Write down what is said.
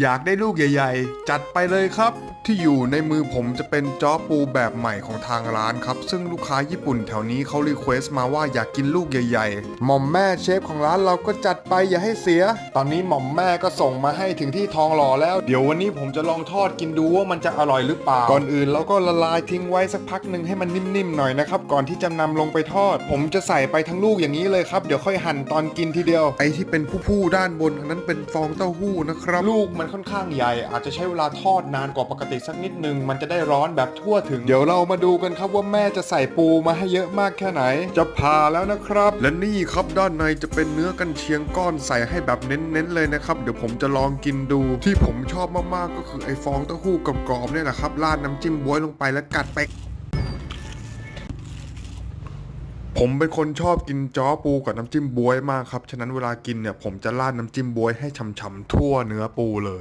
อยากได้ลูกใหญ่ ๆ จัดไปเลยครับ ที่อยู่ในมือผมจะเป็นจ้อปูแบบใหม่ของทางร้านครับ ซึ่งลูกค้าญี่ปุ่นแถวนี้เขารีเควสต์มาว่าอยากกินลูกใหญ่ๆ หม่อมแม่เชฟของร้านเราก็จัดไปอย่าให้เสีย ตอนนี้หม่อมแม่ก็ส่งมาให้ถึงที่ทองหล่อแล้ว เดี๋ยววันนี้ผมจะลองทอดกินดูว่ามันจะอร่อยหรือเปล่า ก่อนอื่นเราก็ละลายทิ้งไว้สักพักหนึ่งให้มันนิ่มๆหน่อยนะครับ ก่อนที่จะนำลงไปทอด ผมจะใส่ไปทั้งลูกอย่างนี้เลยครับ เดี๋ยวค่อยหั่นตอนกินทีเดียว ไอ้ที่เป็นผู้ๆด้านบนอันนั้นเป็นฟองเต้าหู้นะครับ ลูกมันค่อนข้างใหญ่ อาจจะใช้เวลาทอดนานกว่าปกติสักนิดนึง มันจะได้ร้อนแบบทั่วถึง เดี๋ยวเรามาดูกันครับว่าแม่จะใส่ปูมาให้เยอะมากแค่ไหน จะพาแล้วนะครับ และนี่ครับด้านในจะเป็นเนื้อกันเชียงก้อนใส่ให้แบบเน้นๆเลยนะครับ เดี๋ยวผมจะลองกินดู ที่ผมชอบมากๆก็คือไอ้ฟองเต้าหู้กรอบๆเนี่ยแหละครับราดน้ำจิ้มบ๊วยลงไปแล้วกัดไป ผมเป็นคนชอบกินจ้อปูกับน้ำจิ้มบ๊วยมากครับ ฉะนั้นเวลากินเนี่ยผมจะราดน้ำจิ้มบ๊วยให้ฉ่ำๆทั่วเนื้อปูเลย